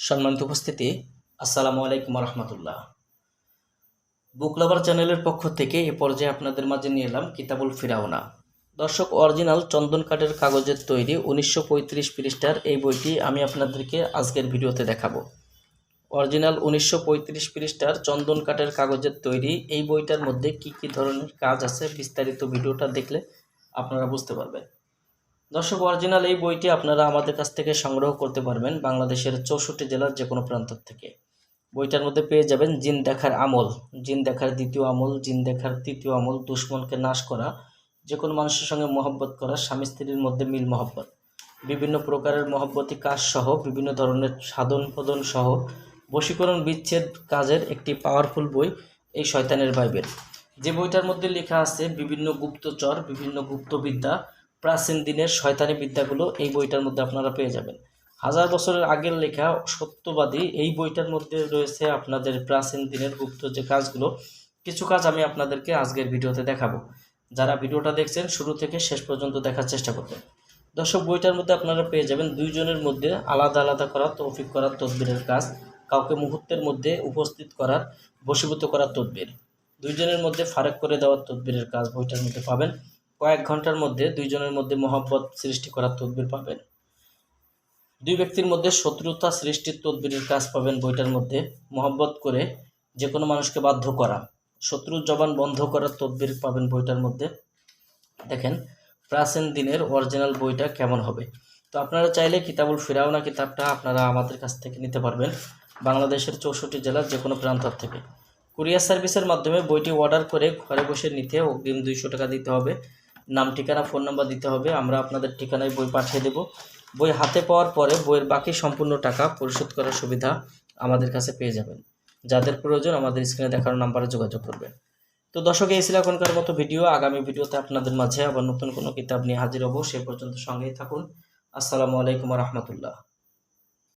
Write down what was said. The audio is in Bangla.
সম্মানিত উপস্থিতি, আসসালামু আলাইকুম রহমতুল্লাহ বুক লাভার চ্যানেলের পক্ষ থেকে এ পর্যায়ে আপনাদের মাঝে নিয়ে এলাম কিতাবুল ফিরাওনা দর্শক অরিজিনাল চন্দন কাঠের কাগজের তৈরি উনিশশো পঁয়ত্রিশ পৃষ্ঠার এই বইটি আমি আপনাদেরকে আজকের ভিডিওতে দেখাবো। অরিজিনাল উনিশশো পঁয়ত্রিশ পৃষ্ঠার চন্দন কাঠের কাগজের তৈরি এই বইটার মধ্যে কি কি ধরনের কাজ আছে বিস্তারিত ভিডিওটা দেখলে আপনারা বুঝতে পারবেন। দর্শক অরিজিনাল এই বইটি আপনারা আমাদের কাছ থেকে সংগ্রহ করতে পারবেন বাংলাদেশের চৌষট্টি জেলার যে কোনো প্রান্ত থেকে। বইটার মধ্যে পেয়ে যাবেন জিন দেখার আমল। জিন দেখার দ্বিতীয় আমল, জিন দেখার তৃতীয় আমল, দুশ্মনকে নাশ করা যে কোনো মানুষের সঙ্গে মহব্বত করা, স্বামী স্ত্রীর মধ্যে মিল মহব্বত। বিভিন্ন প্রকারের মহব্বতী কাজ সহ, বিভিন্ন ধরনের সাধন প্রদন সহ, বশীকরণ বিচ্ছেদ কাজের একটি পাওয়ারফুল বই এই শয়তানের বাইবেল। যে বইটার মধ্যে লেখা আছে বিভিন্ন গুপ্তচর, বিভিন্ন গুপ্তবিদ্যা প্রাচীন দিনের শয়তানি বিদ্যাগুলো এই বইটার মধ্যে আপনারা পেয়ে যাবেন। হাজার বছরের আগের লেখা সত্যবাদী, এই বইটার মধ্যে রয়েছে আপনাদের প্রাচীন দিনের গুপ্ত যে কাজগুলো, কিছু কাজ আমি আপনাদেরকে আজকের ভিডিওতে দেখাবো। যারা ভিডিওটা দেখছেন, শুরু থেকে শেষ পর্যন্ত দেখার চেষ্টা করবেন। দর্শক, বইটার মধ্যে আপনারা পেয়ে যাবেন দুইজনের মধ্যে আলাদা আলাদা করা তৌফিক করার তদবিরের কাজ, কাউকে মুহূর্তের মধ্যে উপস্থিত করার, বশীভূত করার তদবির। দুইজনের মধ্যে ফারাক করে দেওয়ার তদবিরের কাজ বইটার মধ্যে পাবেন। কয়েক ঘণ্টার মধ্যে দুইজনের মধ্যে মহব্বত সৃষ্টি করার তদবির পাবেন। দুই ব্যক্তির মধ্যে শত্রুতা সৃষ্টির তদবিরের কাজ পাবেন বইটার মধ্যে। মহাব্বত করে যে কোনো মানুষকে বাধ্য করা, শত্রুর জবান বন্ধ করার তদবির পাবেন বইটার মধ্যে। দেখেন, প্রাচীন দিনের অরিজিনাল বইটা কেমন হবে। তো আপনারা চাইলে কিতাবুল ফিরাওনা কিতাবটা আপনারা আমাদের কাছ থেকে নিতে পারবেন বাংলাদেশের চৌষট্টি জেলার যে কোনো প্রান্ত থেকে। কুরিয়ার সার্ভিসের মাধ্যমে বইটি অর্ডার করে ঘরে বসে নিতে অগ্রিম দুইশো টাকা দিতে হবে। নাম ঠিকানা, ফোন নাম্বার দিতে হবে। আমরা আপনাদের ঠিকানায় বই পাঠিয়ে দেব। বই হাতে পাওয়ার পরে বইয়ের বাকি সম্পূর্ণ টাকা পরিশোধ করার সুবিধা আমাদের কাছে পেয়ে যাবেন। যাদের প্রয়োজন আমাদের স্ক্রিনে দেখানো নাম্বারে যোগাযোগ করবেন। তো দর্শক, এই ছিল এখনকার মতো ভিডিও আগামী ভিডিওতে আপনাদের মাঝে আবার নতুন কোনো কিতাব নিয়ে হাজির হব। সে পর্যন্ত সঙ্গেই থাকুন। আসসালামু আলাইকুম রহমতুল্লাহ।